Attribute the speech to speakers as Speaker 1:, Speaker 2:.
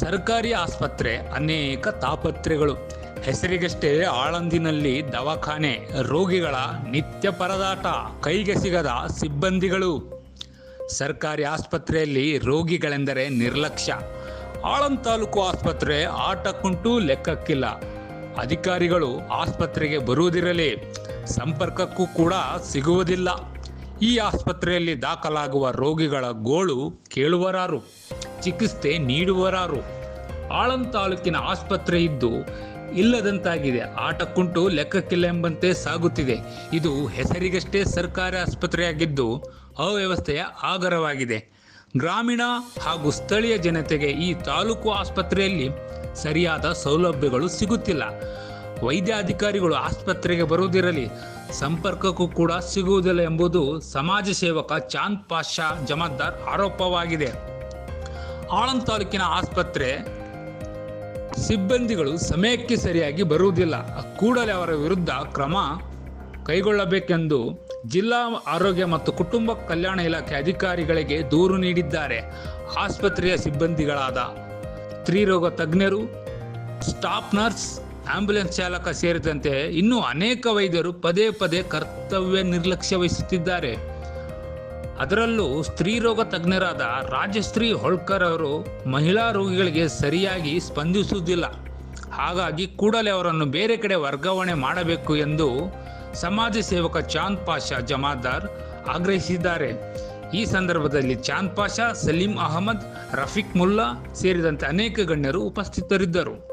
Speaker 1: ಸರ್ಕಾರಿ ಆಸ್ಪತ್ರೆ ಅನೇಕ ತಾಪತ್ರೆಗಳು. ಹೆಸರಿಗಷ್ಟೇ ಆಳಂದಿನಲ್ಲಿ ದವಾಖಾನೆ, ರೋಗಿಗಳ ನಿತ್ಯ ಪರದಾಟ, ಕೈಗೆ ಸಿಗದ ಸಿಬ್ಬಂದಿಗಳು. ಸರ್ಕಾರಿ ಆಸ್ಪತ್ರೆಯಲ್ಲಿ ರೋಗಿಗಳೆಂದರೆ ನಿರ್ಲಕ್ಷ್ಯ. ಆಳಂದ ತಾಲೂಕು ಆಸ್ಪತ್ರೆ ಆಟಕ್ಕುಂಟು ಲೆಕ್ಕಕ್ಕಿಲ್ಲ. ಅಧಿಕಾರಿಗಳು ಆಸ್ಪತ್ರೆಗೆ ಬರುವುದಿರಲಿ, ಸಂಪರ್ಕಕ್ಕೂ ಕೂಡ ಸಿಗುವುದಿಲ್ಲ. ಈ ಆಸ್ಪತ್ರೆಯಲ್ಲಿ ದಾಖಲಾಗುವ ರೋಗಿಗಳ ಗೋಳು ಕೇಳುವರಾರು. ಚಿಕಿತ್ಸೆ ನೀಡುವರಾರು. ಆಳಂ ತಾಲೂಕಿನ ಆಸ್ಪತ್ರೆ ಇದ್ದು ಇಲ್ಲದಂತಾಗಿದೆ. ಆಟಕ್ಕುಂಟು ಲೆಕ್ಕಕ್ಕಿಲ್ಲ ಎಂಬಂತೆ ಸಾಗುತ್ತಿದೆ. ಇದು ಹೆಸರಿಗಷ್ಟೇ ಸರ್ಕಾರಿ ಆಸ್ಪತ್ರೆಯಾಗಿದ್ದು ಅವ್ಯವಸ್ಥೆಯ ಆಗರವಾಗಿದೆ. ಗ್ರಾಮೀಣ ಹಾಗೂ ಸ್ಥಳೀಯ ಜನತೆಗೆ ಈ ತಾಲೂಕು ಆಸ್ಪತ್ರೆಯಲ್ಲಿ ಸರಿಯಾದ ಸೌಲಭ್ಯಗಳು ಸಿಗುತ್ತಿಲ್ಲ. ವೈದ್ಯಾಧಿಕಾರಿಗಳು ಆಸ್ಪತ್ರೆಗೆ ಬರುವುದಿರಲಿ, ಸಂಪರ್ಕಕ್ಕೂ ಕೂಡ ಸಿಗುವುದಿಲ್ಲ ಎಂಬುದು ಸಮಾಜ ಸೇವಕ ಚಾಂದ್ ಪಾಷಾ ಜಮಾದ್ದಾರ್ ಆರೋಪವಾಗಿದೆ. ಆಳಂದ್ ತಾಲೂಕಿನ ಆಸ್ಪತ್ರೆ ಸಿಬ್ಬಂದಿಗಳು ಸಮಯಕ್ಕೆ ಸರಿಯಾಗಿ ಬರುವುದಿಲ್ಲ. ಕೂಡಲೇ ಅವರ ವಿರುದ್ಧ ಕ್ರಮ ಕೈಗೊಳ್ಳಬೇಕೆಂದು ಜಿಲ್ಲಾ ಆರೋಗ್ಯ ಮತ್ತು ಕುಟುಂಬ ಕಲ್ಯಾಣ ಇಲಾಖೆ ಅಧಿಕಾರಿಗಳಿಗೆ ದೂರು ನೀಡಿದ್ದಾರೆ. ಆಸ್ಪತ್ರೆಯ ಸಿಬ್ಬಂದಿಗಳಾದ ಸ್ತ್ರೀರೋಗ ತಜ್ಞರು, ಸ್ಟಾಫ್ ನರ್ಸ್, ಆಂಬ್ಯುಲೆನ್ಸ್ ಚಾಲಕ ಸೇರಿದಂತೆ ಇನ್ನೂ ಅನೇಕ ವೈದ್ಯರು ಪದೇ ಪದೇ ಕರ್ತವ್ಯ ನಿರ್ಲಕ್ಷ್ಯ ವಹಿಸುತ್ತಿದ್ದಾರೆ. ಅದರಲ್ಲೂ ಸ್ತ್ರೀರೋಗ ತಜ್ಞರಾದ ರಾಜಶ್ರೀ ಹೋಳ್ಕರ್ ಅವರು ಮಹಿಳಾ ರೋಗಿಗಳಿಗೆ ಸರಿಯಾಗಿ ಸ್ಪಂದಿಸುವುದಿಲ್ಲ. ಹಾಗಾಗಿ ಕೂಡಲೇ ಅವರನ್ನು ಬೇರೆ ಕಡೆ ವರ್ಗಾವಣೆ ಮಾಡಬೇಕು ಎಂದು ಸಮಾಜ ಸೇವಕ ಚಾಂದ್ ಪಾಷಾ ಜಮಾದಾರ್ ಆಗ್ರಹಿಸಿದ್ದಾರೆ. ಈ ಸಂದರ್ಭದಲ್ಲಿ ಚಾಂದ್ ಪಾಷಾ, ಸಲೀಂ ಅಹಮದ್, ರಫೀಕ್ ಮುಲ್ಲಾ ಸೇರಿದಂತೆ ಅನೇಕ ಗಣ್ಯರು ಉಪಸ್ಥಿತರಿದ್ದರು.